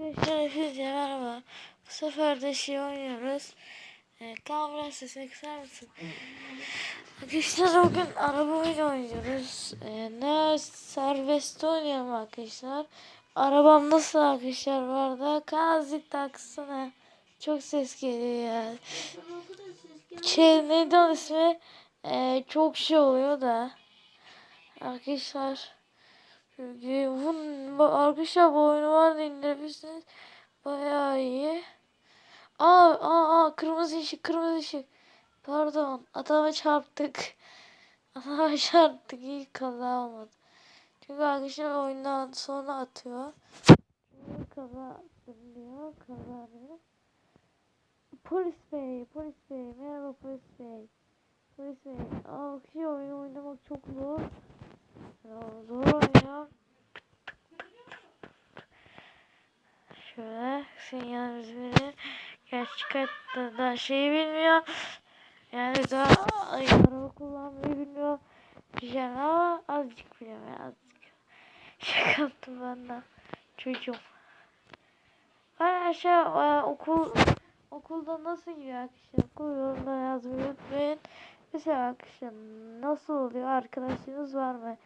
Arkadaşlar hepinize merhaba. Bu sefer de şey oynuyoruz. Ee, kamera sesini kısar mısın? Arkadaşlar bugün araba oyunu oynuyoruz. Ee, ne serbest oynayalım arkadaşlar. Arabam nasıl arkadaşlar bu arada? Kazık taksana. Çok ses geliyor ya. Şey neydi onun ismi? Ee, çok şey oluyor da. Arkadaşlar. Çünkü bunun, bu- arkadaşlar bu oyunu var da indirebilirsiniz. Bayağı iyi. Aa, aa, aa, kırmızı ışık, kırmızı ışık. Pardon, adama çarptık. Adama çarptık, iyi kaza olmadı. Çünkü arkadaşlar oyundan sonra atıyor. Şimdi kaza diyor, kaza diyor. Polis bey, polis bey, merhaba polis bey. Polis bey, aa, arkadaşlar oyun oynamak çok zor. Ya, Zor oynuyor. İzleri gerçek hayatta da şeyi bilmiyor. Yani daha araba kullanmayı bilmiyor. Diyeceğim ama azıcık biliyorum ya azıcık. Şaka yaptım de. Çocuğum. Ben aşağı e, okul okulda nasıl gidiyor arkadaşlar? Okul yorumda yazmayı unutmayın. Mesela arkadaşlar nasıl oluyor? Arkadaşınız var mı?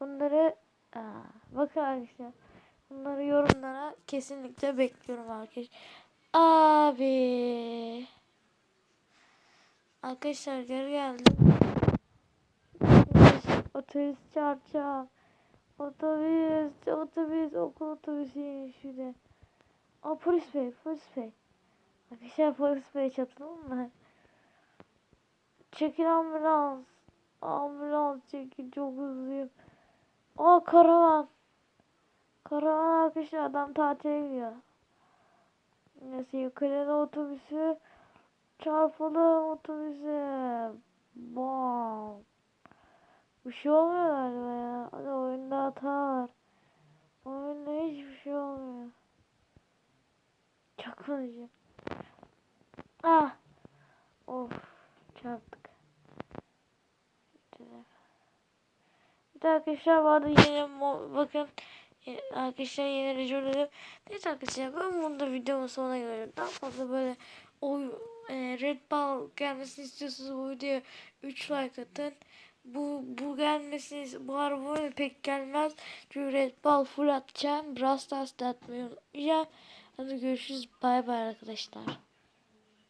Bunları aa, bakın arkadaşlar. Bunları yorumlara kesinlikle bekliyorum arkadaşlar. Abi. Arkadaşlar geri geldim. Otobüs çarpacağım. Otobüs, otobüs, okul otobüsü şurada. Aa polis bey, polis bey. Arkadaşlar polis bey çatılın mı? Çekil ambulans. Ambulans çekil çok hızlıyım. Aa karavan. Karavan arkadaşlar adam tatile gidiyor. Neyse yukarıda otobüsü çarpalım otobüse. Bam. Bir şey olmuyor galiba ya. Hadi oyunda hata var. Oyunda hiçbir şey olmuyor. Konuşuyor. Ah. Of. Çarptık. Bir de arkadaşlar vardı yine mo- bakın arkadaşlar yeni rejim dedim. Neyse arkadaşlar ben bunda videomun sonuna geliyorum. Daha fazla böyle o e, Red Ball gelmesini istiyorsanız bu videoya 3 like atın. Bu bu gelmesini bu araba pek gelmez. Çünkü Red Ball full atacağım. Brawl Stars da atmayı unutmayacağım. Hadi görüşürüz. Bay bay arkadaşlar.